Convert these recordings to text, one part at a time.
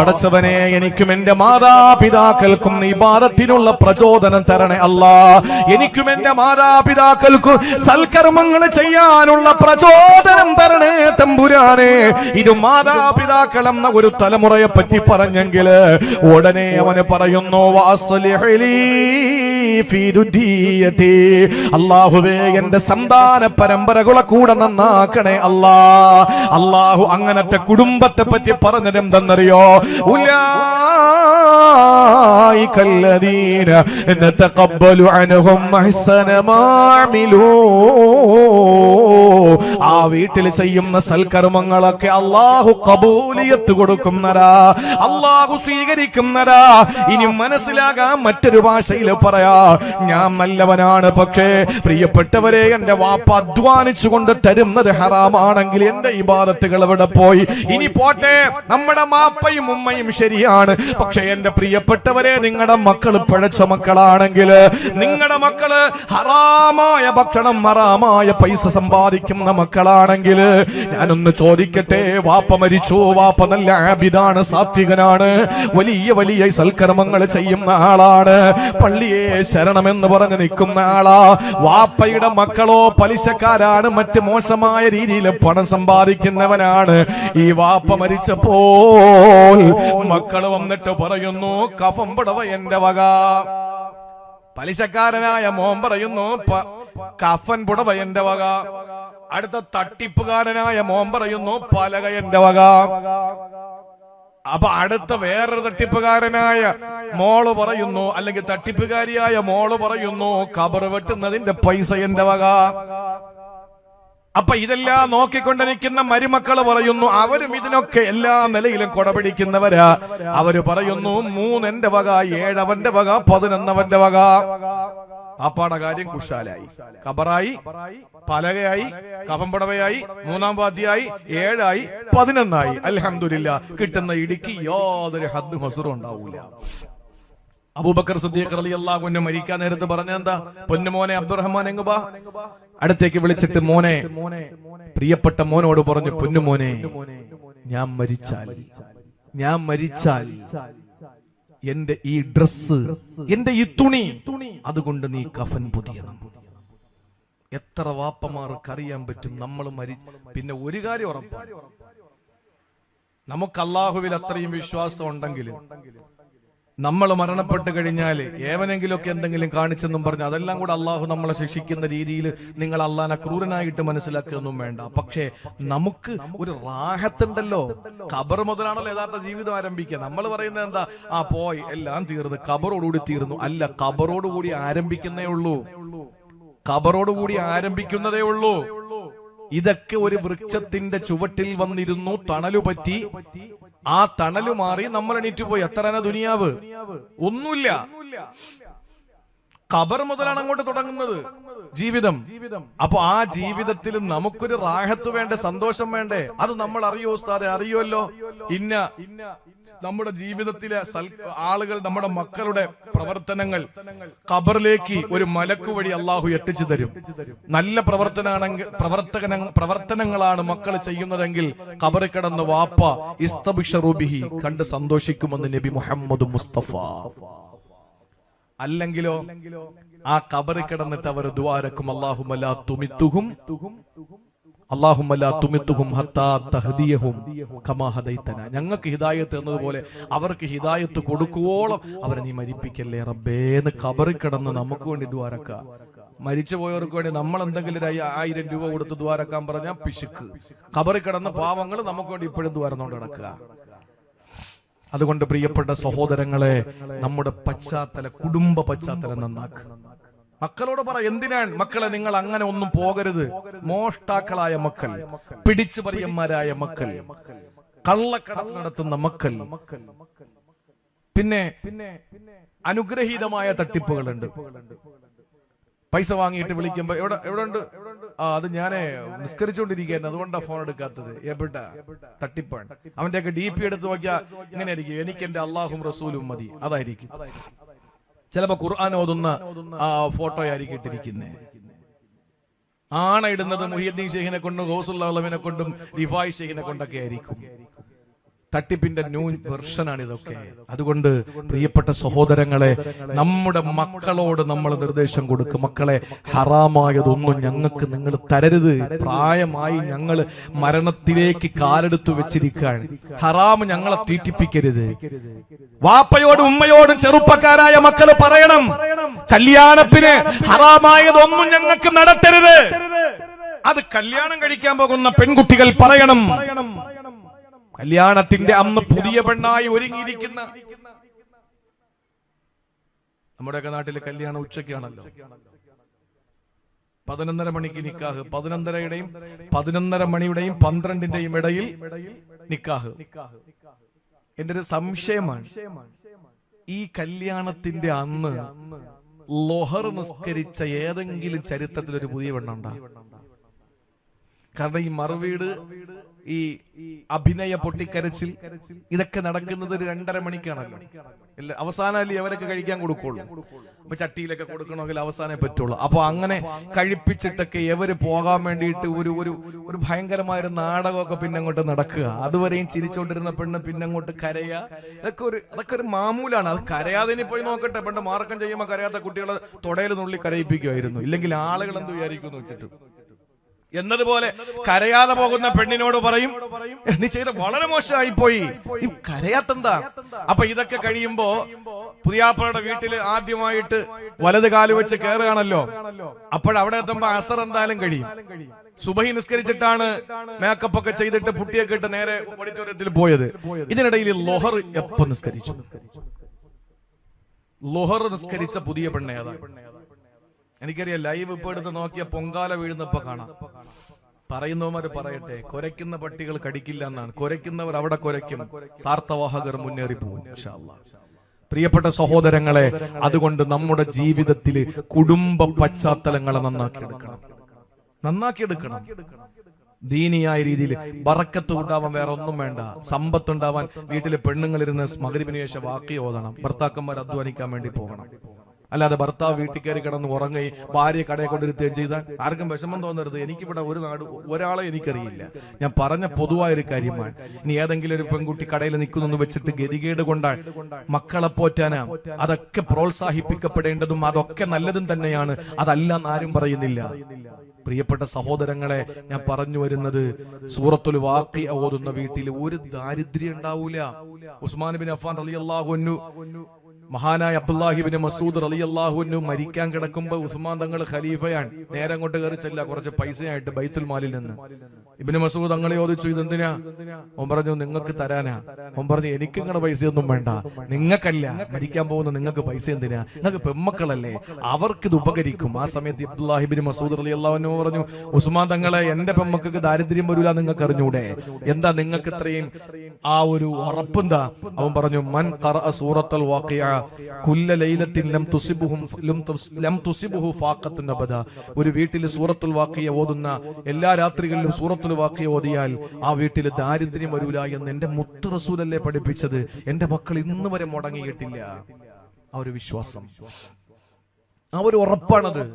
പടച്ചവനെ എനിക്കും എന്റെ മാതാപിതാക്കൾക്കും ഇബാദത്തിനുള്ള പ്രചോദനം തരണേ അല്ലാ എനിക്കും എന്റെ മാതാപിതാക്കൾക്കും സൽക്കർമ്മങ്ങൾ ചെയ്യാനുള്ള പ്രചോദനം തരണേ തമ്പുരാനെ ഇത് മാതാപിതാക്കൾ എന്ന ഒരു തലമുറയെ പറ്റി പറഞ്ഞെങ്കിൽ ഉടനെ അവന് പറയുന്നു വാസലി ഫീ ദുരിയതി. അള്ളാഹുവേ എന്റെ സന്താന പരമ്പരകളെ കൂടെ നന്നാക്കണേ അല്ലാ അള്ളാഹു അങ്ങനത്തെ കുടുംബത്തെ പറ്റി പറഞ്ഞത് എന്തെന്നറിയോ أولئك الذين نتقبل عنهم أحسن ما عملوا ആ വീട്ടിൽ ചെയ്യുന്ന സൽക്കർമ്മങ്ങളൊക്കെ അള്ളാഹു കബൂലിയത്ത് കൊടുക്കുന്നരാ അള്ളാഹു സ്വീകരിക്കുന്നരാ ഇനി മനസ്സിലാകാൻ മറ്റൊരു ഭാഷയിൽ പറയാ ഞാൻ നല്ലവനാണ് പക്ഷേ പ്രിയപ്പെട്ടവരെ എന്റെ വാപ്പ അധ്വാനിച്ചുകൊണ്ട് തരുന്നത് ഹറാമാണെങ്കിൽ എന്റെ ഇബാദത്തുകൾ എവിടെ പോയി ഇനി പോട്ടെ നമ്മുടെ മാപ്പയും ഉമ്മയും ശരിയാണ് പക്ഷെ എന്റെ പ്രിയപ്പെട്ടവരെ നിങ്ങളുടെ മക്കൾ പഴച്ച മക്കളാണെങ്കിൽ നിങ്ങളുടെ മക്കൾ ഹറാമായ ഭക്ഷണം ഹറാമായ പൈസ സമ്പാദിക്കുന്ന മക്കളാണെങ്കിൽ ഞാനൊന്ന് ചോദിക്കട്ടെ വാപ്പ മരിച്ചു വാപ്പ നല്ല ആബിദാണ് സാത്വികനാണ് വലിയ വലിയ സൽക്കർമ്മങ്ങൾ ചെയ്യുന്ന ആളാണ് പള്ളിയെ ശരണമെന്ന് പറഞ്ഞ് നിൽക്കുന്ന ആളാ. വാപ്പയുടെ മക്കളോ പലിശക്കാരാണ് മറ്റ് മോശമായ രീതിയിൽ പണം സമ്പാദിക്കുന്നവനാണ്. ഈ വാപ്പ മരിച്ചപ്പോൾ മക്കൾ വന്നിട്ട് പറയുന്നു കഫം പടവ എന്റെ വക. പലിശക്കാരനായ മോൻ പറയുന്നു കഫൻ പുടവ എന്റെ വക. അടുത്ത തട്ടിപ്പുകാരനായ മോൻ പറയുന്നു പലക എന്റെ വക. അപ്പൊ അടുത്ത വേറൊരു തട്ടിപ്പുകാരനായ മോൾ പറയുന്നു അല്ലെങ്കിൽ തട്ടിപ്പുകാരിയായ മോൾ പറയുന്നു കബർ വെട്ടുന്നതിന്റെ പൈസ എന്റെ വക. അപ്പൊ ഇതെല്ലാം നോക്കിക്കൊണ്ട് നിൽക്കുന്ന മരുമക്കൾ പറയുന്നു അവരും ഇതിനൊക്കെ എല്ലാ നിലയിലും കൊടപിടിക്കുന്നവരാ അവർ പറയുന്നു മൂന്നെന്റെ വക ഏഴവന്റെ വക പതിനൊന്നവന്റെ വക. അപ്പാടെ കാര്യം കുശാലായി. കബറായി പലകയായി കഫംപടവയായി മൂന്നാം വാദ്യായി ഏഴായി പതിനൊന്നായി. അലഹമില്ല കിട്ടുന്ന ഇടുക്കി യാതൊരു ഹദ് ഹസുറും ഉണ്ടാവൂല. അബൂബക്കർ സിദ്ദീഖ് റളിയല്ലാഹു അൻഹു മരിക്കാൻ നേരത്ത് പറഞ്ഞ എന്താ? പൊന്നുമോനെ അബ്ദുറഹ്മാൻ എങ്ങ് ബാ അടുത്തേക്ക് വിളിച്ചിട്ട് മോനെ പ്രിയപ്പെട്ട മോനോട് പറഞ്ഞു പൊന്നുമോനെ ഞാൻ മരിച്ചാൽ ഞാൻ മരിച്ചാൽ എന്റെ ഈ ഡ്രസ് എന്റെ ഈ തുണി അതുകൊണ്ട് നീ കഫൻ പൊതിയണം. എത്ര വാപ്പമാർക്ക് അറിയാൻ പറ്റും നമ്മൾ മരി പിന്നെ ഒരു കാര്യം ഉറപ്പാണ്. നമുക്ക് അള്ളാഹുവിൽ അത്രയും വിശ്വാസം ഉണ്ടെങ്കിൽ നമ്മൾ മരണപ്പെട്ട് കഴിഞ്ഞാൽ ഏവനെങ്കിലുമൊക്കെ എന്തെങ്കിലും കാണിച്ചെന്നും പറഞ്ഞ് അതെല്ലാം കൂടെ അള്ളാഹു നമ്മളെ ശിക്ഷിക്കുന്ന രീതിയിൽ നിങ്ങൾ അള്ളാഹനെ ക്രൂരനായിട്ട് മനസ്സിലാക്കുകയൊന്നും വേണ്ട. പക്ഷേ നമുക്ക് ഒരു റാഹത്തുണ്ടല്ലോ. ഖബർ മുതലാണല്ലോ യഥാർത്ഥ ജീവിതം ആരംഭിക്കുക. നമ്മൾ പറയുന്നത് എന്താ? ആ പോയി. എല്ലാം തീർന്നു. ഖബറോടുകൂടി തീർന്നു. അല്ല ഖബറോടുകൂടി ആരംഭിക്കുന്നേ ഉള്ളൂ. ഖബറോടുകൂടി ആരംഭിക്കുന്നതേ ഉള്ളൂ. ഇതൊക്കെ ഒരു വൃക്ഷത്തിന്റെ ചുവട്ടിൽ വന്നിരുന്നു. തണലു പറ്റി ആ തണലു മാറി നമ്മൾ എണീറ്റ് പോയി. എത്ര ദുനിയാവ്? ഒന്നുമില്ല. ഖബർ മുതലാണ് അങ്ങോട്ട് തുടങ്ങുന്നത്. ജീവിതം. അപ്പൊ ആ ജീവിതത്തിൽ നമുക്കൊരു റാഹത്ത് വേണ്ടേ സന്തോഷം വേണ്ടേ? അത് നമ്മൾ അറിയോ ഉസ്താദെ? അറിയുമല്ലോ ഇന്ന നമ്മുടെ ജീവിതത്തിലെ ആളുകൾ നമ്മുടെ മക്കളുടെ പ്രവർത്തനങ്ങൾ ഖബറിലേക്ക് ഒരു മലക്ക് വഴി അള്ളാഹു എത്തിച്ചു തരും. നല്ല പ്രവർത്തനാണെങ്കിൽ പ്രവർത്തന പ്രവർത്തനങ്ങളാണ് മക്കൾ ചെയ്യുന്നതെങ്കിൽ ഖബറിൽ കിടന്ന് വാപ്പ ഇസ്തബിഷറുബിഹി കണ്ട് സന്തോഷിക്കുമെന്ന് നബി മുഹമ്മദ് മുസ്തഫ. അല്ലെങ്കിലോ ആ കബറി കിടന്നിട്ട് അവർ ദ്വാരക്കും അള്ളാഹുമല്ല തുമിത്തുഹും. ഞങ്ങൾക്ക് ഹിദായത്ത് എന്നതുപോലെ അവർക്ക് ഹിദായത്ത് കൊടുക്കുവോളം അവരെ നീ മരിപ്പിക്കല്ലേ റബ്ബേന്ന് കബറി കിടന്ന് നമുക്ക് വേണ്ടി ദ്വാരക്ക മരിച്ചു പോയവർക്ക് വേണ്ടി നമ്മൾ എന്തെങ്കിലും ഒരു ആയി- ആയിരം രൂപ കൊടുത്ത് ദ്വാരക്കാൻ പറഞ്ഞാൽ പിശുക്ക്. കബറി കിടന്ന പാവങ്ങൾ നമുക്ക് വേണ്ടി ഇപ്പോഴും ദ്വാരന്നോണ്ട് കിടക്കുക അതുകൊണ്ട് പ്രിയപ്പെട്ട സഹോദരങ്ങളെ നമ്മുടെ പശ്ചാത്തല കുടുംബ പശ്ചാത്തലം നന്നാക്കുക മക്കളോട് പറ എന്തിനാണ് മക്കളെ നിങ്ങൾ അങ്ങനെ ഒന്നും പോകരുത്? മോഷ്ടാക്കളായ മക്കൾ പിടിച്ചു പറിയന്മാരായ മക്കൾ കള്ളക്കടത്ത് നടത്തുന്ന മക്കൾ. പിന്നെ അനുഗ്രഹീതമായ തട്ടിപ്പുകളുണ്ട്. പൈസ വാങ്ങിയിട്ട് വിളിക്കുമ്പോ എവിടെ എവിടെ ഉണ്ട് ആ അത് ഞാനേ നിസ്കരിച്ചുകൊണ്ടിരിക്കുകയായിരുന്നു അതുകൊണ്ടാ ഫോൺ എടുക്കാത്തത്. എബിട്ട തട്ടിപ്പാണ്. അവന്റെ ഒക്കെ ഡി പി എടുത്ത് നോക്കിയാ ഇങ്ങനെ ആയിരിക്കും എനിക്ക് എന്റെ അള്ളാഹും റസൂലും മതി. അതായിരിക്കും. ചിലപ്പോ ഖുർആൻ ഓതുന്ന ആ ഫോട്ടോ ആയിരിക്കും ഇട്ടിരിക്കുന്നത് ആണ ഇടുന്നത് മുഹിയദ്ദീൻ ഷെയ്ഖിനെ കൊണ്ടും ഗൗസുല്ലാവിനെ കൊണ്ടും റിഫായ് ഷെയ്ഖിനെ കൊണ്ടൊക്കെ ആയിരിക്കും. തട്ടിപ്പിന്റെ ന്യൂ വെർഷനാണ് ഇതൊക്കെ. അതുകൊണ്ട് പ്രിയപ്പെട്ട സഹോദരങ്ങളെ നമ്മുടെ മക്കളോട് നമ്മൾ നിർദ്ദേശം കൊടുക്കും. മക്കളെ ഹറാമായതൊന്നും ഞങ്ങൾക്ക് നിങ്ങൾ തരരുത്. പ്രായമായി ഞങ്ങൾ മരണത്തിലേക്ക് കാലെടുത്തു വെച്ചിരിക്കുകയാണ്. ഹറാം ഞങ്ങളെ തീറ്റിപ്പിക്കരുത്. വാപ്പയോടും ഉമ്മയോടും ചെറുപ്പക്കാരായ മക്കൾ പറയണം. കല്യാണത്തിന് ഹറാമായതൊന്നും ഞങ്ങൾക്ക് നടത്തരുത്. അത് കല്യാണം കഴിക്കാൻ പോകുന്ന പെൺകുട്ടികൾ പറയണം. കല്യാണത്തിന്റെ അന്ന് പുതിയ പെണ്ണായി ഒരുങ്ങിയിരിക്കുന്ന നമ്മുടെയൊക്കെ നാട്ടിലെ കല്യാണം ഉച്ചയ്ക്കാണല്ലോ. പതിനൊന്നര മണിക്ക് നിക്കാഹ്. പതിനൊന്നരയുടെയും പതിനൊന്നര മണിയുടെയും പന്ത്രണ്ടിന്റെയും ഇടയിൽ നിക്കാഹ്. എന്റെ ഒരു സംശയമാണ്. ഈ കല്യാണത്തിന്റെ അന്ന് ലൊഹർ നിസ്കരിച്ച ഏതെങ്കിലും ചരിത്രത്തിൽ ഒരു പുതിയ പെണ്ണുണ്ടാ? കാരണം ഈ മറുവീട് ഈ അഭിനയ പൊട്ടിക്കരച്ചിൽ ഇതൊക്കെ നടക്കുന്നത് ഒരു രണ്ടര മണിക്കാണല്ലോ. അല്ല അവസാനമല്ലേ അവരൊക്കെ കഴിക്കാൻ കൊടുക്കുള്ളൂ? അപ്പൊ ചട്ടിയിലൊക്കെ കൊടുക്കണമെങ്കിൽ അവസാനേ പറ്റുള്ളൂ. അപ്പൊ അങ്ങനെ കഴിപ്പിച്ചിട്ടൊക്കെ എവര് പോകാൻ വേണ്ടിയിട്ട് ഒരു ഒരു ഒരു ഭയങ്കരമായ ഒരു നാടകമൊക്കെ പിന്നെ അങ്ങോട്ട് നടക്കുക. അതുവരെയും ചിരിച്ചോണ്ടിരുന്ന പെണ്ണ് പിന്നെ അങ്ങോട്ട് കരയ. ഇതൊക്കെ ഒരു അതൊക്കെ ഒരു മാമൂലാണ്. അത് കരയാതെ ഇനി പോയി നോക്കട്ടെ. പണ്ട് മാർക്കം ചെയ്യുമ്പോൾ കരയാത്ത കുട്ടികളെ തുടയിൽ നുള്ളി കരയിപ്പിക്കുമായിരുന്നു ഇല്ലെങ്കിൽ ആളുകൾ എന്ത് വിചാരിക്കുന്നു വെച്ചിട്ട്. എന്നതുപോലെ കരയാതെ പോകുന്ന പെണ്ണിനോട് പറയും നീ ചെയ്ത വളരെ മോശമായി പോയി കരയാത്തെന്താ? അപ്പൊ ഇതൊക്കെ കഴിയുമ്പോ പുതിയാപ്പയുടെ വീട്ടിൽ ആദ്യമായിട്ട് വലത് കാൽ വെച്ച് കയറുകയാണല്ലോ അപ്പോഴവിടെ എത്തുമ്പോ അസർ എന്തായാലും കഴിയും. സുബഹി നിസ്കരിച്ചിട്ടാണ് മേക്കപ്പ് ഒക്കെ ചെയ്തിട്ട് പുട്ടിയൊക്കെ ഇട്ട് നേരെ ഓഡിറ്റോറിയത്തിൽ പോയത്. ഇതിനിടയിൽ ലൊഹർ എപ്പോ നിസ്കരിച്ചു? ലൊഹർ നിസ്കരിച്ച പുതിയ പെണ്ണ ഏതാ? എനിക്കറിയാം ലൈവ് ഇപ്പൊ എടുത്ത് നോക്കിയ പൊങ്കാല വീഴുന്നപ്പോ കാണാം. പറയുന്നവന്മാര് പറയട്ടെ കുരയ്ക്കുന്ന പട്ടികൾ കടിക്കില്ല എന്നാണ്. കുരയ്ക്കുന്നവർ അവിടെ കുരയ്ക്കും. സാർത്ഥവാഹകർ മുന്നേറി പോകും ഇൻഷാ അല്ലാ. പ്രിയപ്പെട്ട സഹോദരങ്ങളെ അതുകൊണ്ട് നമ്മുടെ ജീവിതത്തിൽ കുടുംബ പശ്ചാത്തലങ്ങളെ നന്നാക്കി എടുക്കണം. ദീനിയായ രീതിയിൽ ബറക്കത്ത് ഉണ്ടാവാൻ വേറെ ഒന്നും വേണ്ട. സമ്പത്ത് ഉണ്ടാവാൻ വീട്ടിലെ പെണ്ണുങ്ങളിരുന്ന് മകരിപിനുശേഷം വാക്കി ഓതണം. ഭർത്താക്കന്മാർ അധ്വാനിക്കാൻ വേണ്ടി പോകണം. അല്ലാതെ ഭർത്താവ് വീട്ടിൽ കയറി കിടന്ന് ഉറങ്ങി ഭാര്യ കടയെ കൊണ്ടിരുത്തുകയും ചെയ്താൽ ആർക്കും വിഷമം തോന്നരുത്. എനിക്കിവിടെ ഒരു നാട് ഒരാളെ എനിക്കറിയില്ല. ഞാൻ പറഞ്ഞ പൊതുവായ ഒരു കാര്യമാണ്. ഇനി ഏതെങ്കിലും ഒരു പെൺകുട്ടി കടയിൽ നിൽക്കുന്നു വെച്ചിട്ട് ഗതികേട് കൊണ്ടാൽ മക്കളെ പോറ്റാനാ. അതൊക്കെ പ്രോത്സാഹിപ്പിക്കപ്പെടേണ്ടതും അതൊക്കെ നല്ലതും തന്നെയാണ്. അതല്ല എന്നാരും പറയുന്നില്ല. പ്രിയപ്പെട്ട സഹോദരങ്ങളെ ഞാൻ പറഞ്ഞു വരുന്നത് സൂറത്തുൽ വാക്കി ഓതുന്ന വീട്ടിൽ ഒരു ദാരിദ്ര്യം ഉണ്ടാവൂല. ഉസ്മാൻ ബിൻ അഫാൻ റളിയല്ലാഹു അൻഹു മഹാനായ അബ്ദുല്ലാഹിബിന് മസൂദ് അലി അള്ളാഹുവിനു മരിക്കാൻ കിടക്കുമ്പോൾ ഉസ്മാൻ തങ്ങൾ ഖലീഫയാണ്. നേരെ അങ്ങോട്ട് കയറി ചെല്ല കുറച്ച് പൈസയായിട്ട് ബൈത്തുൽ മാലിൽ നിന്ന്. ഇബിന് മസൂദ് തങ്ങളെ ചോദിച്ചു ഇതെന്തിനാ? ഓൻ പറഞ്ഞു നിങ്ങൾക്ക് തരാനാ. ഓൻ പറഞ്ഞു എനിക്ക് നിങ്ങളുടെ പൈസയൊന്നും വേണ്ട. നിങ്ങൾക്കല്ല മരിക്കാൻ പോകുന്ന നിങ്ങൾക്ക് പൈസ എന്തിനാ? നിങ്ങൾക്ക് പെമ്മക്കളല്ലേ ഇത് ഉപകരിക്കും. ആ സമയത്ത് അബ്ദുല്ലാഹിബിന് മസൂദ് അലി റളിയല്ലാഹുവിനു പറഞ്ഞു ഉസ്മാൻ തങ്ങളെ എന്റെ പെമ്മക്കൾക്ക് ദാരിദ്ര്യം വരില്ല നിങ്ങൾക്ക് അറിഞ്ഞൂടെ. എന്താ നിങ്ങൾക്ക് ഇത്രയും? ആ ഒരു ഉറപ്പെന്താ അവൻ പറഞ്ഞു മൻ സൂറത്തുൽ വാഖിഅ. കുല്ല തുസിബുഹും ലം ഒരു വീട്ടിൽ സൂറത്തുൽ വാഖിയ ഓതുന്ന എല്ലാ രാത്രികളിലും സൂറത്തുൽ വാക്കിയ ഓതിയാൽ ആ വീട്ടിൽ ദാരിദ്ര്യം വരൂല എന്ന് എന്റെ മുത്ത് റസൂലല്ലേ പഠിപ്പിച്ചത്. എന്റെ മക്കൾ ഇന്ന് വരെ മുടങ്ങിയിട്ടില്ല. ആ ഒരു വിശ്വാസം. ആ ഒരു ഉറപ്പാണത്.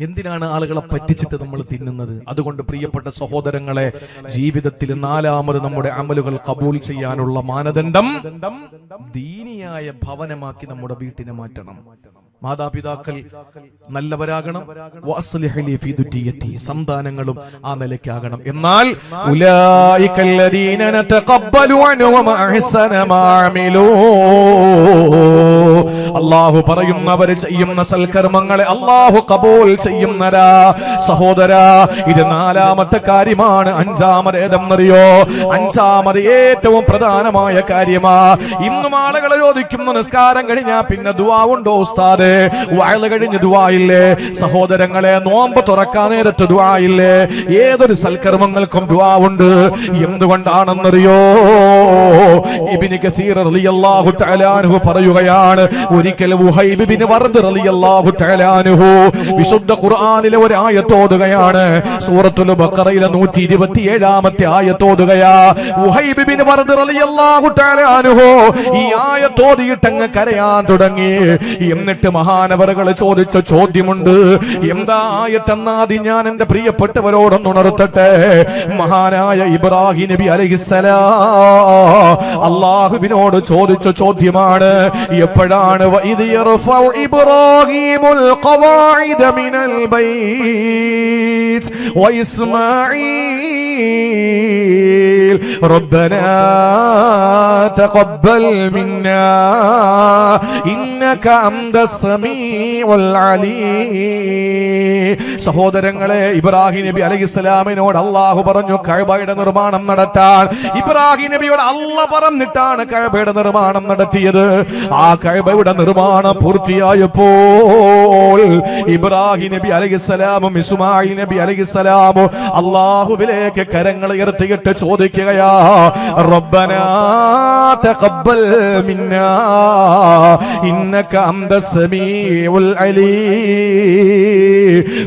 എന്തിനാണ് ആളുകളെ പറ്റിച്ചിട്ട് നമ്മൾ തിന്നുന്നത്? അതുകൊണ്ട് പ്രിയപ്പെട്ട സഹോദരങ്ങളെ ജീവിതത്തിൽ നാലാമത് നമ്മുടെ അമലുകൾ കബൂൽ ചെയ്യാനുള്ള മാനദണ്ഡം ദീനിയായ ഭവനമാക്കി നമ്മുടെ വീട്ടിനെ മാറ്റണം. മാതാപിതാക്കൾ നല്ലവരാകണം. സന്താനങ്ങളും ആ നിലയ്ക്കാകണം. എന്നാൽ ഉലായികല്ലദീന അള്ളാഹു പറയുന്നവര് ചെയ്യുന്ന സൽക്കർമ്മങ്ങളെ അള്ളാഹു കബൂൽ ചെയ്യുന്നരാ. സഹോദരാ ഇത് നാലാമത്തെ കാര്യമാണ്. അഞ്ചാമത് ഏതെന്നറിയോ? അഞ്ചാമത് ഏറ്റവും പ്രധാനമായ കാര്യമാ. ഇന്നും ആളുകൾ ചോദിക്കുന്നു നിസ്കാരം കഴിഞ്ഞാ പിന്നെ ദുവാ ഉണ്ടോ ഉസ്താദ്? വയൽ കഴിഞ്ഞ് ദുവായില്ലേ സഹോദരങ്ങളെ നോമ്പ് തുറക്കാൻ നേരത്ത് ദുവായില്ലേ ഏതൊരു സൽക്കർമ്മങ്ങൾക്കും ദുവാ ഉണ്ട്? എന്തുകൊണ്ടാണെന്നറിയോ? ഇബിനി കസീർ റളിയല്ലാഹു തആല പറയുകയാണ് ഒരിക്കൽ വിശുദ്ധ ഖുർആനിലെ ഒരു ആയത്ത് ഓതുകയാണ് സൂറത്തുൽ ബഖറയിലെ 127ാമത്തെ ആയത്ത് ഓതുകയാ ഉഹൈബ് ബിൻ വർദ് റളിയല്ലാഹു തആല അൻഹു ഈ ആയത്ത് ഓതിയിട്ട് അങ്ങ് കരയാൻ തുടങ്ങി. എന്നിട്ട് മഹാനവറുകൾ ചോദിച്ച ചോദ്യമുണ്ട് എന്താ ആയത്തെന്നാദ്യം ഞാൻ എന്റെ പ്രിയപ്പെട്ടവരോടൊന്ന് ഉണർത്തട്ടെ? മഹാനായ ഇബ്രാഹിം നബി അലഹിസലാ അള്ളാഹുവിനോട് ചോദിച്ച ചോദ്യമാണ് എപ്പോഴാണ് ഇതാണ് ഇബ്രാഹിമുൽ ഖവാഇദ മിനൽ ബൈത്ത്. വഇസ്മാഈൽ റബ്ബനാ തഖബ്ബൽ മിന്നാ. ഇന്നക സഹോദരങ്ങളെ ഇബ്രാഹിം നബി അലൈഹിസ്സലാമിനോട് അല്ലാഹു പറഞ്ഞു കഅബയുടെ നിർമ്മാണം നടത്താൻ. ഇബ്രാഹിം നബിയോട് അല്ല പറഞ്ഞിട്ടാണ് കഅബയുടെ നിർമ്മാണം നടത്തിയത്. ആ കഅബ കഴബയുടെ നിർമ്മാണം പൂർത്തിയായപ്പോൾ ഇബ്രാഹിം നബി അലൈഹിസ്സലാമും ഇസ്മായിൽ നബി അലൈഹിസ്സലാമും അള്ളാഹുവിലേക്ക് കരങ്ങൾ ഉയർത്തിയിട്ട് ചോദിക്കുകയാ റബ്ബനാ തഖബ്ബൽ മിന്നാ ഇന്നക സമീഉൽ അലീം.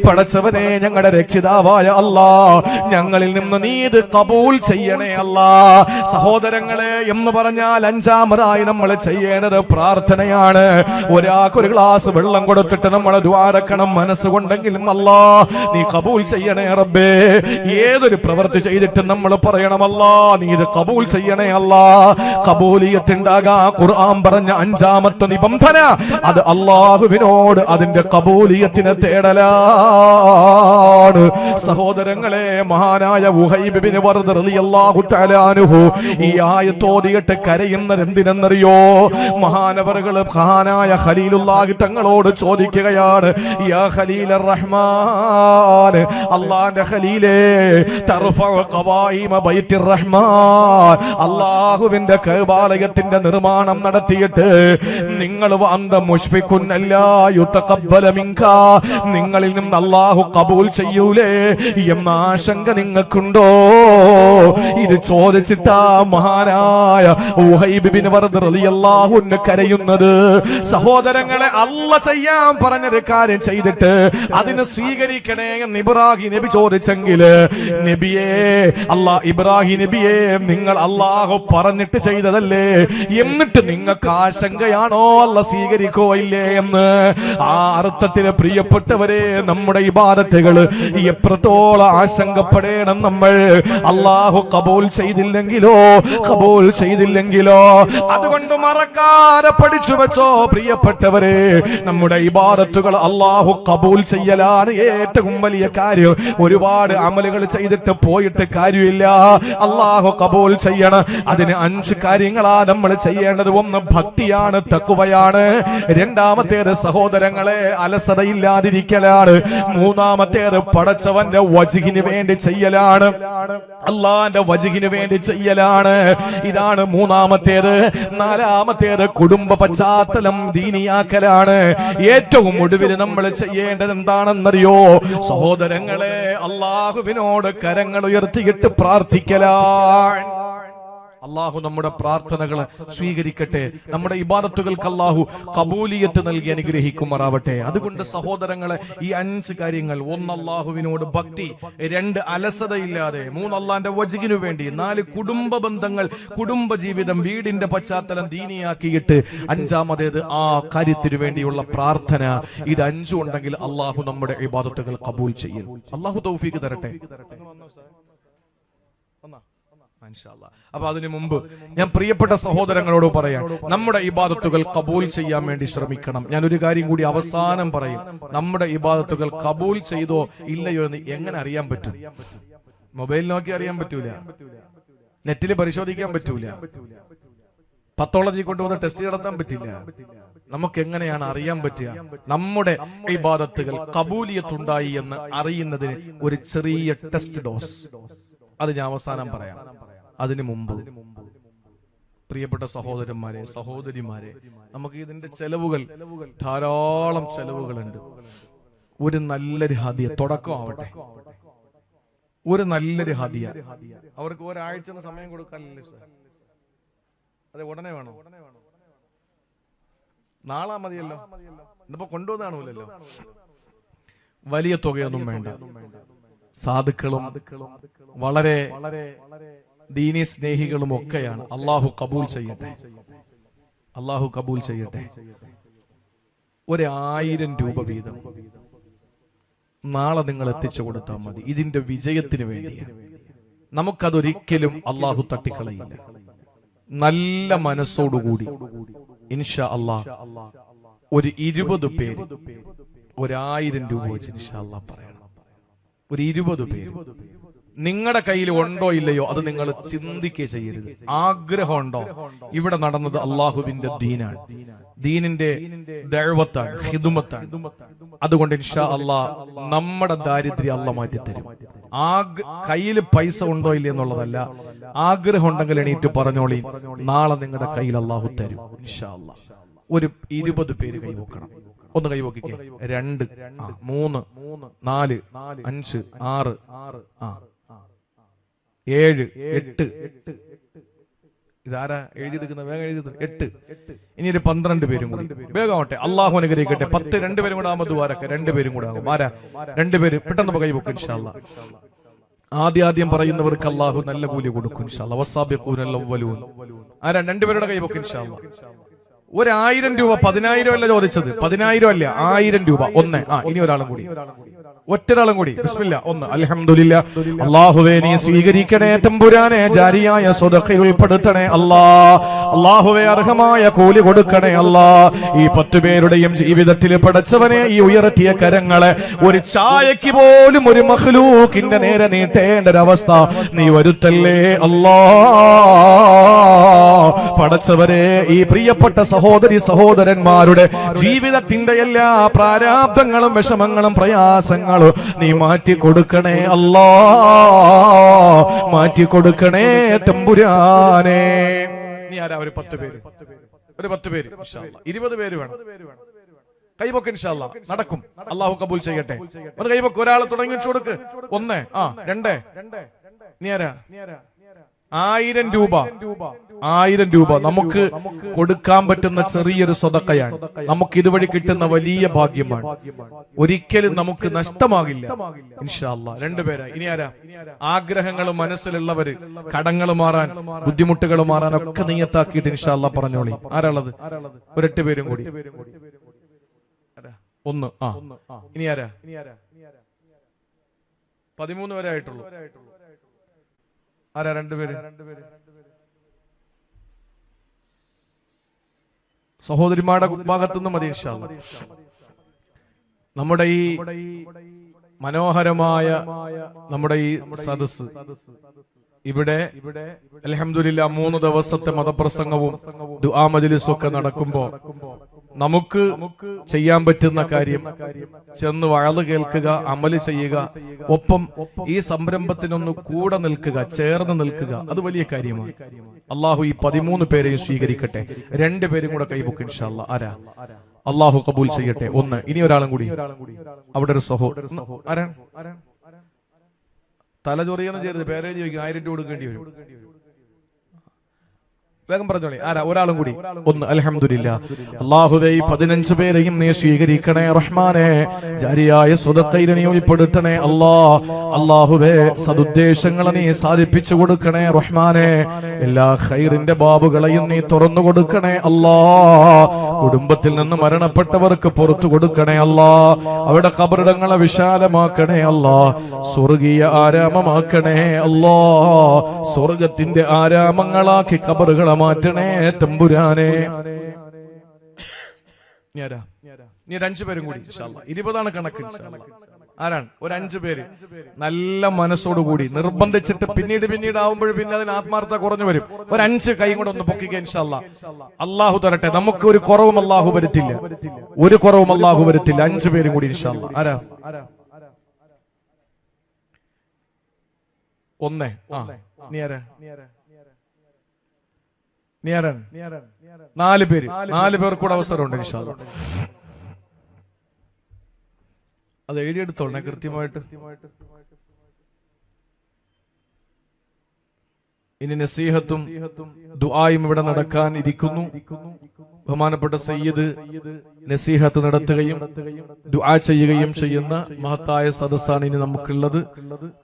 പടച്ചവനെ ഞങ്ങളുടെ രക്ഷിതാവായ അല്ലാ. ഞങ്ങളിൽ നിന്ന് നീ ഇത് കബൂൽ ചെയ്യണേ അല്ലാ. സഹോദരങ്ങളെ എന്ന് പറഞ്ഞാൽ അഞ്ചാമതായി നമ്മൾ ചെയ്യേണ്ടത് പ്രാർത്ഥനയാണ്. ഒരാൾക്കൊരു ഗ്ലാസ് വെള്ളം കൊടുത്തിട്ട് നമ്മൾ ദ്വാരക്കണം മനസ്സുകൊണ്ടെങ്കിലും അല്ലാ. നീ കബൂൽ ചെയ്യണേ റബ്ബേ. ഏതൊരു പ്രവൃത്തി ചെയ്തിട്ട് നമ്മൾ പറയണമല്ലാ നീ ഇത് കബൂൽ ചെയ്യണേ അല്ലാ. കബൂലിയത്തുണ്ടാകാ ഖുർആൻ പറഞ്ഞ അഞ്ചാമത്തെ നിബന്ധന. അത് അള്ളാഹുവിനോട് അതിന്റെ കബൂലിയത്തിനെ തേടലാണ് സഹോദരങ്ങളെ മഹാനായ ഈ ആയത്തോതിയിട്ട് കരയുന്നത് എന്തിനെന്നറിയോ? മഹാനവറുകൾ മഹാനായ ഖലീലുല്ലാഹി തങ്ങളോട് ചോദിക്കുകയാണ് യാ ഖലീല റഹ്മാൻ അള്ളാന്റെ ഖലീലേ റഹ്മാൻ അള്ളാഹുവിന്റെ കൈബാലയത്തിന്റെ നിർമ്മാണം നടത്തിയിട്ട് നിങ്ങൾ അന്ത മുഷ്ഫിഖുൻ അല്ലാ യുതഖബ്ബല മിൻക നിങ്ങളിൽ നിന്ന് അള്ളാഹു കബൂൽ ചെയ്യൂലേ എന്ന ആശങ്ക നിങ്ങൾക്കുണ്ടോ? ഇത് ചോദിച്ചിട്ടാ മഹാനായ ഉഹൈബ് ബിൻ വർദ് റളിയല്ലാഹു അൻഹു കരയുന്നത്. സഹോദരങ്ങളെ അല്ല ചെയ്യാൻ പറഞ്ഞൊരു കാര്യം ചെയ്തിട്ട് അതിനെ സ്വീകരിക്കണേ എന്ന് ഇബ്രാഹിം നബി ചോദിച്ചെങ്കിൽ നബിയേ അല്ലാ ഇബ്രാഹിം നബിയേ നിങ്ങൾ അള്ളാഹു പറഞ്ഞിട്ട് ചെയ്തതല്ലേ? എന്നിട്ട് നിങ്ങൾക്ക് ആശങ്കയാണോ? അല്ല സ്വീകരിക്കോ ഇല്ലേ? എന്ന് ആ അർത്ഥത്തിന് പ്രിയപ്പെട്ടവരെ നമ്മുടെ ഇബാദത്തുകൾ എത്രത്തോളം ആശങ്കപ്പെടണം നമ്മൾ. അള്ളാഹു കബൂൽ ചെയ്തില്ലെങ്കിലോ? കബൂൽ ചെയ്തില്ലെങ്കിലോ? അതുകൊണ്ട് മറക്കാതെ പഠിച്ചു വെച്ചോ പ്രിയപ്പെട്ടവരെ. നമ്മുടെ ഇബാദത്തുകൾ അള്ളാഹു കബൂൽ ചെയ്യലാണ് ഏറ്റവും വലിയ കാര്യം. ഒരുപാട് അമലുകൾ ചെയ്തിട്ട് പോയിട്ട് കാര്യമില്ല. അള്ളാഹു കബൂൽ ചെയ്യണം. അതിന് അഞ്ച് കാര്യങ്ങളാ നമ്മൾ ചെയ്യേണ്ടത്. ഒന്ന് ഭക്തിയാണ് തക്കുവയാണ് രണ്ടാമത്തേത് സഹോദരങ്ങളെ അലസതയില്ലാതിരിക്കലാണ്. മൂന്നാമത്തേത് പടച്ചവന്റെ വജുകിന് വേണ്ടി ചെയ്യലാണ്. അള്ളാന്റെ വജുകിന് വേണ്ടി ചെയ്യലാണ്. ഇതാണ് മൂന്നാമത്തേത്. നാലാമത്തേത് കുടുംബ പശ്ചാത്തലം ദീനിയാക്കലാണ്. ഏറ്റവും ഒടുവിൽ നമ്മൾ ചെയ്യേണ്ടത് എന്താണെന്നറിയോ? സഹോദരങ്ങളെ അള്ളാഹുവിനോട് കരങ്ങൾ ഉയർത്തിയിട്ട് പ്രാർത്ഥിക്കലാണ്. അള്ളാഹു നമ്മുടെ പ്രാർത്ഥനകളെ സ്വീകരിക്കട്ടെ. നമ്മുടെ ഇബാദത്തുകൾക്ക് അള്ളാഹു കബൂലിയത്ത് നൽകി അനുഗ്രഹിക്കുമാറാവട്ടെ. അതുകൊണ്ട് സഹോദരങ്ങളെ ഈ അഞ്ച് കാര്യങ്ങൾ. ഒന്ന് അള്ളാഹുവിനോട് ഭക്തി രണ്ട് അലസതയില്ലാതെ മൂന്ന് അള്ളാന്റെ വജുകിനു വേണ്ടി നാല് കുടുംബ ബന്ധങ്ങൾ കുടുംബ ജീവിതം വീടിന്റെ പശ്ചാത്തലം ദീനിയാക്കിയിട്ട് അഞ്ചാമതേത് ആ കാര്യത്തിനു വേണ്ടിയുള്ള പ്രാർത്ഥന. ഇത് അഞ്ചും ഉണ്ടെങ്കിൽ അള്ളാഹു നമ്മുടെ ഇബാദത്തുകൾ കബൂൽ ചെയ്യും. അള്ളാഹു തൗഫീക്ക് തരട്ടെ. അപ്പൊ അതിനു മുമ്പ് ഞാൻ പ്രിയപ്പെട്ട സഹോദരങ്ങളോട് പറയാം നമ്മുടെ ഇബാദത്തുകൾ കബൂൽ ചെയ്യാൻ വേണ്ടി ശ്രമിക്കണം. ഞാൻ ഒരു കാര്യം കൂടി അവസാനം പറയും നമ്മുടെ ഇബാദത്തുകൾ കബൂൽ ചെയ്തോ ഇല്ലയോ എന്ന് എങ്ങനെ അറിയാൻ പറ്റും? മൊബൈൽ നോക്കി അറിയാൻ പറ്റൂല. നെറ്റിൽ പരിശോധിക്കാൻ പറ്റൂല. പത്തോളജി കൊണ്ടുവന്ന് ടെസ്റ്റ് നടത്താൻ പറ്റില്ല. നമുക്ക് എങ്ങനെയാണ് അറിയാൻ പറ്റുക? നമ്മുടെ ഇബാദത്തുകൾ കബൂലിയത്തുണ്ടായി എന്ന് അറിയുന്നതിന് ഒരു ചെറിയ ടെസ്റ്റ് ഡോസ്. അത് ഞാൻ അവസാനം പറയാം. അതിനു മുമ്പ് പ്രിയപ്പെട്ട സഹോദരന്മാരെ സഹോദരിമാരെ നമുക്ക് ഇതിന്റെ ചെലവുകൾ ധാരാളം ചെലവുകളുണ്ട്. ഒരു നല്ലൊരു ഹദിയ തുടക്കം ആവട്ടെ. ഒരു നല്ലൊരു ഹദിയ. അവർക്ക് ഒരാഴ്ച സമയം കൊടുക്കാനല്ലേ സാർ? അതെ ഉടനെ വേണോ. നാളെ മതിയല്ലോ. ഇന്നിപ്പോ കൊണ്ടുവന്നാണല്ലോ വലിയ തുകയൊന്നും വേണ്ട. സാധുക്കളും വളരെ ദീനി സ്നേഹികളും ഒക്കെയാണ് അള്ളാഹു കബൂൽ ചെയ്യട്ടെ. അള്ളാഹു കബൂൽ ചെയ്യട്ടെ. ഒരായിരം രൂപ വീതം. നാളെ നിങ്ങൾ എത്തിച്ചു കൊടുത്താൽ മതി. ഇതിന്റെ വിജയത്തിന് വേണ്ടിയാണ് നമുക്കതൊരിക്കലും അള്ളാഹു തട്ടിക്കളയില്ല. നല്ല മനസ്സോടുകൂടി. ഇൻഷാ അള്ളാഹ് ഒരു ഇരുപത് പേര്. ഒരായിരം രൂപ വെച്ച് ഇൻഷാ അള്ളാഹ് പറയണം. ഒരു ഇരുപത് പേര്. നിങ്ങളുടെ കയ്യിൽ ഉണ്ടോ ഇല്ലയോ അത് നിങ്ങൾ ചിന്തിക്കേ ചെയ്യരുത്. ആഗ്രഹം ഉണ്ടോ ഇവിടെ നടന്നത് അള്ളാഹുവിന്റെ ദീനാണ്. ദീനിന്റെ ദഴവത്താണ് ഹിദുമത്താണ് അതുകൊണ്ട് ഇൻഷാ അള്ളാ നമ്മുടെ ദാരിദ്ര്യം അല്ല മാറ്റിത്തരും ആ കയ്യിൽ പൈസ ഉണ്ടോ ഇല്ല എന്നുള്ളതല്ല. ആഗ്രഹം ഉണ്ടെങ്കിൽ എണീറ്റ് പറഞ്ഞോളി നാളെ നിങ്ങളുടെ കയ്യിൽ അള്ളാഹു തരും. ഇൻഷാ അള്ളാ. ഒരു ഇരുപത് പേര് കൈവക്കണം. ഒന്ന് കൈവക്കിക്കേ. രണ്ട് മൂന്ന് നാല് അഞ്ച് ആറ് ആ ഏഴ് എട്ട്. ഇതാരാ? എഴുതിയെടുക്കുന്ന വേഗം എഴുതി എട്ട്. ഇനി ഒരു പന്ത്രണ്ട് പേരും കൂടി. വേഗം ആവട്ടെ. അള്ളാഹു അനുഗ്രഹിക്കട്ടെ. പത്ത് രണ്ടുപേരും കൂടെ ആകുമ്പോൾ ദ്വാരക്കെ രണ്ടുപേരും കൂടെ ആകും. ആരാ? രണ്ടുപേര് പെട്ടെന്ന് കൈവക്കും ഇൻഷാല്ല ആദ്യ ആദ്യം പറയുന്നവർക്ക് അള്ളാഹു നല്ല കൂലി കൊടുക്കും ഇൻഷാല്ല ആരാ? രണ്ടുപേരുടെ കൈ ഇൻഷാല്ല ഒരായിരം രൂപ പതിനായിരം അല്ല ചോദിച്ചത്. പതിനായിരം അല്ല ആയിരം രൂപ. ഒന്ന്. ആ ഇനി ഒരാളും കൂടി. ഒറ്റൊരാളും കൂടി. ബിസ്മില്ല. ഒന്ന്. അൽഹംദുലില്ല. അള്ളാഹുവേ നീ സ്വീകരിക്കണേ തമ്പുരാനെ ജാരിയായ സ്വതക്കയിൽ ഉൾപ്പെടുത്തണേ അല്ലാ അള്ളാഹുവേ അർഹമായ കൂലി കൊടുക്കണേ അല്ലാ ഈ പത്തു പേരുടെയും ജീവിതത്തിൽ പടച്ചവനെ ഈ ഉയർത്തിയ കരങ്ങളെ ഒരു ചായക്ക് പോലും ഒരു മഹ്ലൂക്കിന്റെ നേരെ നീട്ടേണ്ട ഒരവസ്ഥ നീ വരുത്തല്ലേ അല്ലാ പടച്ചവരെ ഈ പ്രിയപ്പെട്ട സഹോദരി സഹോദരന്മാരുടെ ജീവിതത്തിന്റെ എല്ലാ പ്രാരാബ്ദങ്ങളും വിഷമങ്ങളും പ്രയാസങ്ങളും നീ മാറ്റി കൊടുക്കണേ അല്ലാ. മാറ്റി കൊടുക്കണേ തമ്പുരാനെ. നീ ആരാ? ഒരു പത്ത് പേര്. ഒരു പത്ത് പേര്. ഇരുപത് പേര് വേണം. കൈവക്ക് ഇൻഷാല്ല നടക്കും. അള്ളാഹു കബൂൽ ചെയ്യട്ടെ. ഒരു കൈവക്ക്. ഒരാളെ തുടങ്ങി വെച്ചു കൊടുക്ക്. ഒന്ന്. ആ രണ്ട്. നീ ആരാ? ആയിരം രൂപ. ആയിരം രൂപ. നമുക്ക് കൊടുക്കാൻ പറ്റുന്ന ചെറിയൊരു സ്വതക്കയാണ്. നമുക്ക് ഇതുവഴി കിട്ടുന്ന വലിയ ഭാഗ്യമാണ്. ഒരിക്കലും നമുക്ക് നഷ്ടമാകില്ല. ഇൻഷാല്ല രണ്ടുപേരാ ഇനി ആരാ? ആഗ്രഹങ്ങൾ മനസ്സിലുള്ളവര് കടങ്ങൾ മാറാൻ ബുദ്ധിമുട്ടുകൾ മാറാൻ ഒക്കെ നീയത്താക്കിയിട്ട് ഇൻഷാല്ല പറഞ്ഞോളി. ആരാളത്? ഒരെട്ട് പേരും കൂടി? ഒന്ന്. ആ. ഇനി ആരാ? പതിമൂന്ന് വരെ ആയിട്ടുള്ളൂ ആരാ രണ്ടുപേര് സഹോദരിമാരുടെ ഭാഗത്തുനിന്ന് മതി. നമ്മുടെ ഈ മനോഹരമായ നമ്മുടെ ഈ സദസ് ഇവിടെ അലഹമില്ല മൂന്ന് ദിവസത്തെ മതപ്രസംഗവും ദുആ മജ്ലിസും ഒക്കെ നടക്കുമ്പോ നമുക്ക് ചെയ്യാൻ പറ്റുന്ന കാര്യം ചെന്ന് വഴൽ കേൾക്കുക അമൽ ചെയ്യുക ഒപ്പം ഈ സംരംഭത്തിനൊന്ന് കൂടെ നിൽക്കുക ചേർന്ന് നിൽക്കുക. അത് വലിയ കാര്യമാണ്. അള്ളാഹു ഈ പതിമൂന്ന് പേരെയും സ്വീകരിക്കട്ടെ. രണ്ടു പേരും കൂടെ കൈബുക്ക് ഇൻഷാല്ല ആരാ? അള്ളാഹു കബൂൽ ചെയ്യട്ടെ. ഒന്ന് ഇനി ഒരാളും കൂടി. അവിടെ ഒരു സഹോ ആരാ? തലചൊറിയെന്ന് ചെയ്യരുത്. പേരേജ് ചോദിക്കും ആയിരം രൂപ കൊടുക്കേണ്ടി വരും. വേഗം പറഞ്ഞോളി. ആരാ? ഒരാളും കൂടി. ഒന്ന് അലഹമില്ല അള്ളാഹുവേ പതിനഞ്ച് പേരെയും നീ സ്വീകരിക്കണേ റഹ്മാനെ. ജാരിയായ സ്വതത്തൈര് നീ ഉൾപ്പെടുത്തണേ അല്ലാ. അള്ളാഹുവേ സതുദ്ദേശങ്ങൾ നീ സാധിപ്പിച്ചു കൊടുക്കണേ റഹ്മാനെ. എല്ലാ ഖൈറിന്റെ ബാബുകളെയും നീ തുറന്നു കൊടുക്കണേ അല്ലാ. കുടുംബത്തിൽ നിന്ന് മരണപ്പെട്ടവർക്ക് പുറത്തു കൊടുക്കണേ അല്ലാ. അവിടെ കബറിടങ്ങളെ വിശാലമാക്കണേ അല്ലാ. സ്വർഗീയ ആരാമമാക്കണേ അല്ലാ. സ്വർഗത്തിന്റെ ആരാമങ്ങളാക്കി കബറുകളെ മാറ്റണേ തമ്പുരാനെ. ഇനി ഒരു അഞ്ചു പേരും കൂടി. ഇരുപതാണ് കണക്ക്. ആരാണ്? ഒരു അഞ്ചു പേര്. നല്ല മനസ്സോടുകൂടി നിർബന്ധിച്ചിട്ട് പിന്നീട് പിന്നീട് ആവുമ്പോൾ പിന്നെ അതിന് ആത്മാർത്ഥ കുറഞ്ഞു വരും. ഒരു അഞ്ച് കൈ കൂടെ ഒന്ന് പൊക്കിക്കുക ഇൻഷാല്ല അള്ളാഹു തരട്ടെ നമുക്ക് ഒരു കുറവും അള്ളാഹു വരുത്തില്ല. ഒരു കുറവും അള്ളാഹു വരുത്തില്ല. അഞ്ചു പേരും കൂടി ഇൻഷാല്ല ആരാ? ഒന്നേ. ആ. നീ ആരാ? ആരാണ് നാല് പേര്. നാല് പേർ പേർക്കൂടെ അവസരമുണ്ട് അത് എഴുതിയെടുത്തോളണേ കൃത്യമായിട്ട്. ഇനി നസീഹത്തും ദുആയും ഇവിടെ നടക്കാൻ ഇരിക്കുന്നു. ബഹുമാനപ്പെട്ട സയ്യിദ് നസീഹത്ത് നടത്തുകയും ദുആ ചെയ്യുകയും ചെയ്യുന്ന മഹത്തായ സദസ്സാണ് ഇനി നമുക്കുള്ളത്.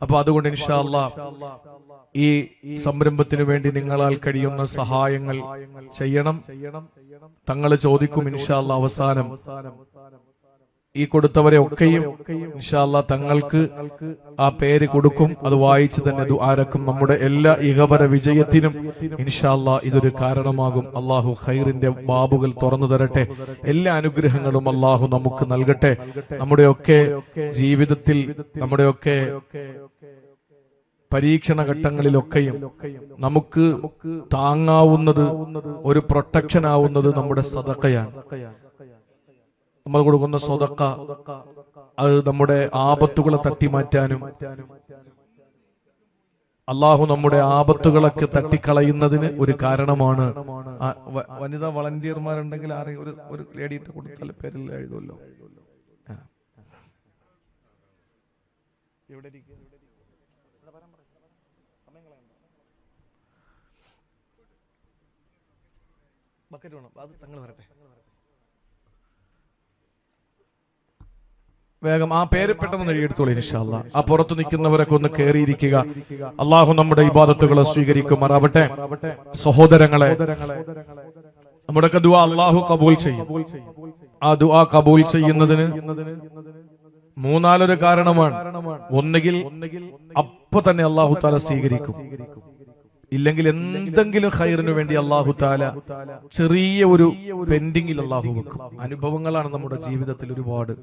അപ്പൊ അതുകൊണ്ട് ഇൻഷാ അല്ലാ ഈ സംരംഭത്തിനു വേണ്ടി നിങ്ങളാൽ കഴിയുന്ന സഹായങ്ങൾ ചെയ്യണം. തങ്ങൾ ചോദിക്കും ഇൻഷാല്ല അവസാനം. ഈ കൊടുത്തവരെ ഒക്കെയും ഇൻഷാല്ല തങ്ങൾക്ക് ആ പേര് കൊടുക്കും. അത് വായിച്ചു തന്നെ ആരക്കും നമ്മുടെ എല്ലാ ഇഹപര വിജയത്തിനും ഇൻഷാല്ല ഇതൊരു കാരണമാകും. അള്ളാഹു ഖൈറിന്റെ ബാബുകൾ തുറന്നു തരട്ടെ. എല്ലാ അനുഗ്രഹങ്ങളും അള്ളാഹു നമുക്ക് നൽകട്ടെ. നമ്മുടെയൊക്കെ ജീവിതത്തിൽ നമ്മുടെയൊക്കെ പരീക്ഷണ ഘട്ടങ്ങളിലൊക്കെയും നമുക്ക് താങ്ങാവുന്നത് ഒരു പ്രൊട്ടക്ഷൻ ആവുന്നത് നമ്മുടെ സതക്കയാണ് നമ്മൾ കൊടുക്കുന്ന സ്വതക്ക അത് നമ്മുടെ ആപത്തുകളെ തട്ടിമാറ്റാനും അള്ളാഹു നമ്മുടെ ആപത്തുകളൊക്കെ തട്ടിക്കളയുന്നതിന് ഒരു കാരണമാണ് വനിതാ വളണ്ടിയർമാരുണ്ടെങ്കിൽ ആരെയും ഒരു ഒരു ലേഡിയിട്ട് കൊടുത്താൽ പേരിൽ എഴുതുമല്ലോ. ഇവിടെ ഇരിക്ക്. ബക്കറ്റ് വേണം. അത് തങ്ങൾ വരട്ടെ. വേഗം ആ പേര് പെട്ടെന്ന് എഴുതിയെടുത്തോളൂ ഇൻഷാല്ല ആ പുറത്തു നിൽക്കുന്നവരൊക്കെ ഒന്ന് കയറിയിരിക്കുക അള്ളാഹു നമ്മുടെ ഇബാദത്തുകളെ സ്വീകരിക്കുമാറാവട്ടെ. സഹോദരങ്ങളെ. നമ്മുടെയൊക്കെ ദുആ അള്ളാഹു കബൂൽ ചെയ്യും. ആ ദുആ കബൂൽ ചെയ്യുന്നതിന് മൂന്നാലൊരു കാരണമാണ്. ഒന്നുകിൽ അപ്പൊ തന്നെ അള്ളാഹു താല സ്വീകരിക്കും. ഇല്ലെങ്കിൽ എന്തെങ്കിലും ഹൈറിന് വേണ്ടി അള്ളാഹു താല ചെറിയ ഒരു പെൻഡിങ്ങിൽ അള്ളാഹു വെക്കും. അനുഭവങ്ങളാണ് നമ്മുടെ ജീവിതത്തിൽ ഒരുപാട്.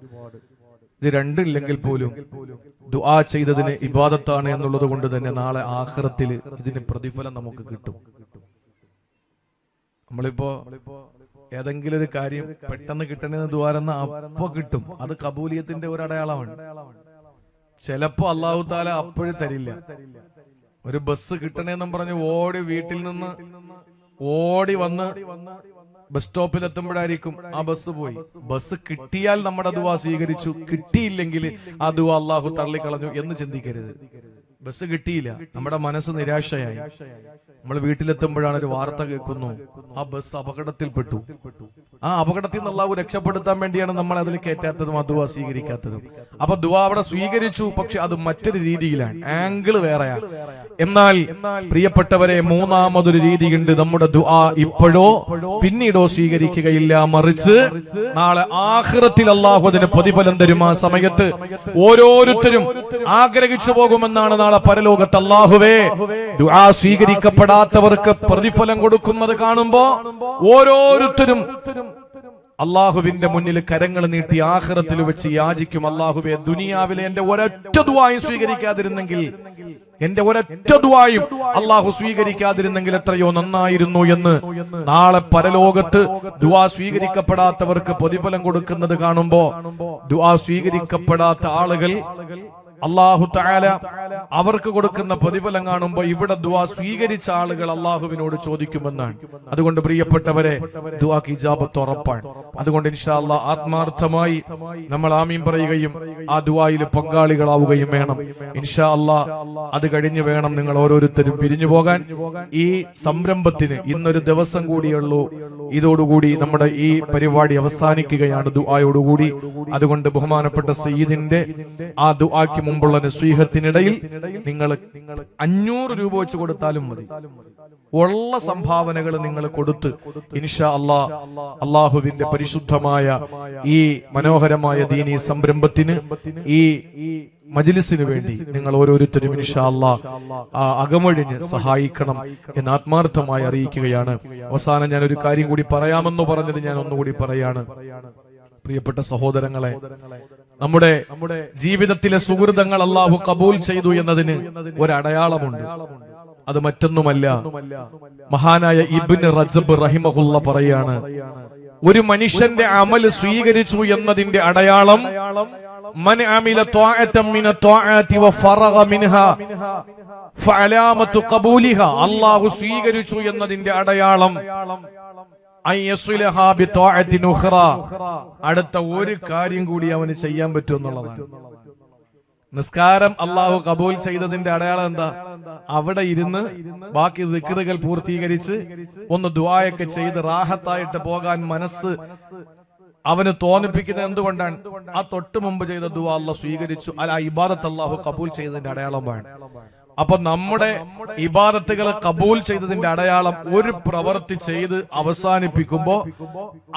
ഇത് രണ്ടില്ലെങ്കിൽ പോലും ദുആ ചെയ്തതിന് ഇബാദത്താണ് എന്നുള്ളത് കൊണ്ട് തന്നെ നാളെ ആഖിറത്തിൽ ഇതിന് പ്രതിഫലം നമുക്ക് കിട്ടും. നമ്മളിപ്പോ ഏതെങ്കിലും ഒരു കാര്യം പെട്ടെന്ന് കിട്ടണമെന്ന് ദ്വാരെന്ന് അപ്പൊ കിട്ടും. അത് കബൂലിയത്തിന്റെ ഒരു അടയാളമാണ് ചിലപ്പോ അള്ളാഹു താല അപ്പോഴും തരില്ല. ഒരു ബസ് കിട്ടണേന്നും പറഞ്ഞ് ഓടി വീട്ടിൽ നിന്ന് ഓടി വന്ന് ബസ് സ്റ്റോപ്പിൽ എത്തുമ്പോഴായിരിക്കും ആ ബസ് പോയി. ബസ് കിട്ടിയാൽ നമ്മുടെ ദുവ സ്വീകരിച്ചു. കിട്ടിയില്ലെങ്കിൽ ആ ദുവ അള്ളാഹു തള്ളിക്കളഞ്ഞു എന്ന് ചിന്തിക്കരുത്. ബസ് കിട്ടിയില്ല. നമ്മുടെ മനസ്സ് നിരാശയായി. നമ്മൾ വീട്ടിലെത്തുമ്പോഴാണ് ഒരു വാർത്ത കേൾക്കുന്നു. ആ ബസ് അപകടത്തിൽപ്പെട്ടു ആ അപകടത്തിൽ നിന്ന് അള്ളാഹു രക്ഷപ്പെടുത്താൻ വേണ്ടിയാണ് നമ്മൾ അതിൽ കയറ്റാത്തതും ആ ദുവ സ്വീകരിക്കാത്തതും. അപ്പൊ ദുവ അവിടെ സ്വീകരിച്ചു പക്ഷെ അത് മറ്റൊരു രീതിയിലാണ്. ആംഗിൾ വേറെയാണ്. എന്നാൽ പ്രിയപ്പെട്ടവരെ മൂന്നാമതൊരു രീതിയുണ്ട് നമ്മുടെ ദുആ ഇപ്പോഴോ പിന്നീടോ സ്വീകരിക്കുകയില്ല. മറിച്ച് നാളെ ആഖിറത്തിൽ അള്ളാഹു അതിന് പ്രതിഫലം തരും ആ സമയത്ത് ഓരോരുത്തരും ആഗ്രഹിച്ചു പോകുമെന്നാണ് നാളെ പരലോകത്ത് അള്ളാഹുവേ ദുആ സ്വീകരിക്കപ്പെടാത്തവർക്ക് പ്രതിഫലം കൊടുക്കുന്നത് കാണുമ്പോ ഓരോരുത്തരും അള്ളാഹുവിന്റെ മുന്നിൽ കരങ്ങൾ നീട്ടി ആഹ്റത്തിൽ വെച്ച് യാചിക്കും. അള്ളാഹുബെ ദുനിയാവിലെ എന്റെ ഒരൊറ്റ ദുആയും സ്വീകരിക്കാതിരുന്നെങ്കിൽ എന്റെ ഒരൊറ്റ ദുആയും അള്ളാഹു സ്വീകരിക്കാതിരുന്നെങ്കിൽ എത്രയോ നന്നായിരുന്നു എന്ന് നാളെ പരലോകത്ത് ദുആ സ്വീകരിക്കപ്പെടാത്തവർക്ക് പ്രതിഫലം കൊടുക്കുന്നത് കാണുമ്പോ ദുആ സ്വീകരിക്കപ്പെടാത്ത ആളുകൾ അള്ളാഹു താല അവർക്ക് കൊടുക്കുന്ന പ്രതിഫലം കാണുമ്പോ ഇവിടെ ദുവാ സ്വീകരിച്ച ആളുകൾ അള്ളാഹുവിനോട് ചോദിക്കുമെന്നാണ്. അതുകൊണ്ട് പ്രിയപ്പെട്ടവരെ ഇജാബത്ത് ഉറപ്പാണ്. അതുകൊണ്ട് ഇൻഷാ അല്ലാ ആത്മാർത്ഥമായി നമ്മൾ ആമീൻ പറയുകയും ആ ദുആയിൽ പങ്കാളികളാവുകയും വേണം. ഇൻഷാ അല്ലാ അത് കഴിഞ്ഞ് വേണം നിങ്ങൾ ഓരോരുത്തരും പിരിഞ്ഞു പോകാൻ. ഈ സംരംഭത്തിന് ഇന്നൊരു ദിവസം കൂടിയുള്ളൂ. ഇതോടുകൂടി നമ്മുടെ ഈ പരിപാടി അവസാനിക്കുകയാണ് ദുആയോടുകൂടി. അതുകൊണ്ട് ബഹുമാനപ്പെട്ട സയ്യിദിന്റെ ആ ദുആക്ക് മുമ്പുള്ള നസീഹത്തിനിടയിൽ നിങ്ങൾ അഞ്ഞൂറ് രൂപ വെച്ച് കൊടുത്താലും മതി. ഉള്ള സംഭാവനകൾ നിങ്ങൾ കൊടുത്ത് ഇൻഷാ അള്ളാ അള്ളാഹുവിന്റെ പരിശുദ്ധമായ ഈ മനോഹരമായ ദീനി സംരംഭത്തിന് ഈ മജിലിസിന് വേണ്ടി നിങ്ങൾ ഓരോരുത്തരും ഇൻഷാല്ല അകമൊഴിഞ്ഞ് സഹായിക്കണം എന്ന് ആത്മാർത്ഥമായി അറിയിക്കുകയാണ്. അവസാനം ഞാൻ ഒരു കാര്യം കൂടി പറയാമെന്ന് പറഞ്ഞത് ഞാൻ ഒന്നുകൂടി പറയാണ്. പ്രിയപ്പെട്ട സഹോദരങ്ങളെ നമ്മുടെ നമ്മുടെ ജീവിതത്തിലെ സുഹൃതങ്ങൾ അള്ളാഹു കബൂൽ ചെയ്തു എന്നതിന് ഒരടയാളമുണ്ട്. അത് മറ്റൊന്നുമല്ല മഹാനായ ഇബിൻ റജബ് റഹിമഹുല്ല പറയാണ് ഒരു മനുഷ്യന്റെ അമൽ സ്വീകരിച്ചു എന്നതിന്റെ അടയാളം അല്ലാഹു സ്വീകരിച്ചു എന്നതിന്റെ അടയാളം. അടുത്ത ഒരു കാര്യം കൂടി അവന് ചെയ്യാൻ പറ്റും എന്നുള്ളതാണ്. നിസ്കാരം അള്ളാഹു കബൂൽ ചെയ്തതിന്റെ അടയാളം എന്താ? അവിടെ ഇരുന്ന് ബാക്കി ദിക്റുകൾ പൂർത്തീകരിച്ച് ഒന്ന് ദ്വായൊക്കെ ചെയ്ത് റാഹത്തായിട്ട് പോകാൻ മനസ്സ് അവന് തോന്നിപ്പിക്കുന്നത് എന്തുകൊണ്ടാണ്? ആ തൊട്ട് മുമ്പ് ചെയ്ത ദുആ അള്ളാഹ് സ്വീകരിച്ചു. അല്ല ഇബാദത്ത് അള്ളാഹു കബൂൽ ചെയ്തതിന്റെ അടയാളമാണ്. അപ്പൊ നമ്മുടെ ഇബാദത്തുകൾ കബൂൽ ചെയ്തതിന്റെ അടയാളം ഒരു പ്രവൃത്തി ചെയ്ത് അവസാനിപ്പിക്കുമ്പോ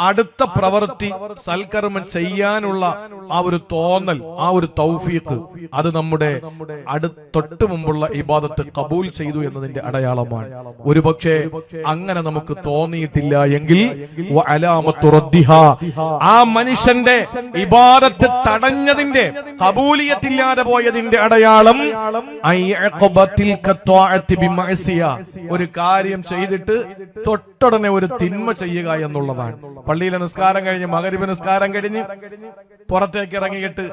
അടുത്ത പ്രവൃത്തി സൽക്കർമ്മം ചെയ്യാനുള്ള ആ ഒരു തോന്നൽ ആ ഒരു തൗഫീഖ് അത് നമ്മുടെ അടുത്തൊട്ട് തൊട്ട് മുമ്പുള്ള ഇബാദത്ത് കബൂൽ ചെയ്തു എന്നതിന്റെ അടയാളമാണ്. ഒരു പക്ഷേ അങ്ങനെ നമുക്ക് തോന്നിയിട്ടില്ല എങ്കിൽ ആ മനുഷ്യന്റെ ഇബാദത്ത് തടഞ്ഞതിന്റെ കബൂലിയത്തില്ലാതെ പോയതിന്റെ അടയാളം ഒരു കാര്യം ചെയ്തിട്ട് തൊട്ടുടനെ ഒരു തിന്മ ചെയ്യുക എന്നുള്ളതാണ്. പള്ളിയിലെ നിസ്കാരം കഴിഞ്ഞ് മകരിബ് നിസ്കാരം കഴിഞ്ഞ് പുറത്തേക്ക് ഇറങ്ങിയിട്ട്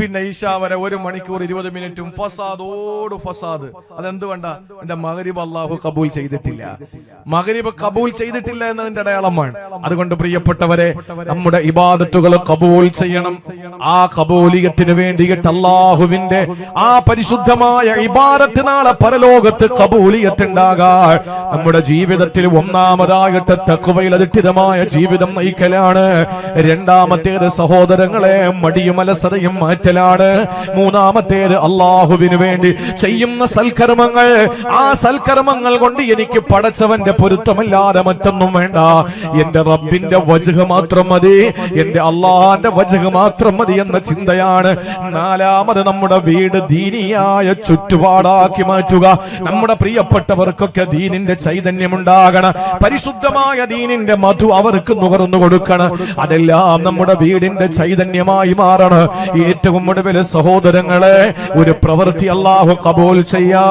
പിന്നെ ഈശ വരെ ഒരു മണിക്കൂർ ഇരുപത് മിനിറ്റും ഫസാദോട് ഫസാദ്. അതെന്തുകൊണ്ട? എന്റെ മകരിബ് അള്ളാഹു കബൂൽ ചെയ്തിട്ടില്ല. മകരിബ് കബൂൽ ചെയ്തിട്ടില്ല എന്നതിന്റെ അടയാളമാണ്. അതുകൊണ്ട് പ്രിയപ്പെട്ടവരെ നമ്മുടെ ഇബാദത്തുകൾ കബൂൽ ചെയ്യണം. ആ കബൂലിയത്തിന് വേണ്ടിയിട്ട് അള്ളാഹുവിന്റെ ആ പരിശുദ്ധമായ ഇബാദത്ത് നാളെ പരലോകത്ത് കബൂലിയത്തുണ്ടാകാൻ നമ്മുടെ ജീവിതത്തിൽ ഒന്നാമതായിട്ട് തക്കുവയിൽ അധിഷ്ഠിതമായ ജീവിതം നയിക്കലാണ്. രണ്ടാമത്തേത് സഹോദരങ്ങളെ മടിയും അലസതയും മാറ്റലാണ്. മൂന്നാമത്തേത് അള്ളാഹുവിന് വേണ്ടി ചെയ്യുന്ന സൽക്കർമ്മങ്ങൾ. ആ സൽക്കർമ്മങ്ങൾ കൊണ്ട് എനിക്ക് പടച്ചവന്റെ പൊരുത്തമല്ലാതെ മറ്റൊന്നും വേണ്ട. എന്റെ റബ്ബിന്റെ വജഹ് മാത്രം മതി. എന്റെ അള്ളാഹാന്റെ വജഹ് മാത്രം മതി എന്ന ചിന്തയാണ്. നാലാമത് നമ്മുടെ വീട് ദീനിയായ ചുറ്റുപാടാക്കി മാറ്റുക. നമ്മുടെ പ്രിയപ്പെട്ടവർക്കൊക്കെ ദീനിന്റെ ചൈതന്യം ഉണ്ടാകണം പരിശുദ്ധമായ ദീനിന്റെ മധു അവർക്ക് നുകർന്നു കൊടുക്കണം. അതെല്ലാം നമ്മുടെ വീടിന്റെ ചൈതന്യമായി മാറണം. ഏറ്റവും ഒടുവിൽ സഹോദരങ്ങളെ ഒരു പ്രവൃത്തി അള്ളാഹു കബൂൽ ചെയ്യാ.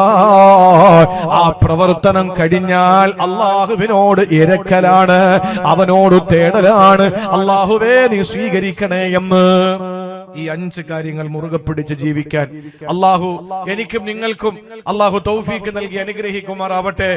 ആ പ്രവർത്തനം കഴിഞ്ഞാൽ അള്ളാഹുവിനോട് ഇരക്കലാണ്. അവനോട് തേടലാണ്. അള്ളാഹുവേ നീ സ്വീകരിക്കണേ എന്ന്. ഈ അഞ്ച് കാര്യങ്ങൾ മുറുകെ പിടിച്ച് ജീവിക്കാൻ. അള്ളാഹു എനിക്കും നിങ്ങൾക്കും അള്ളാഹു തൗഫീക്ക് നൽകി അനുഗ്രഹിക്കുമാറാവട്ടെ.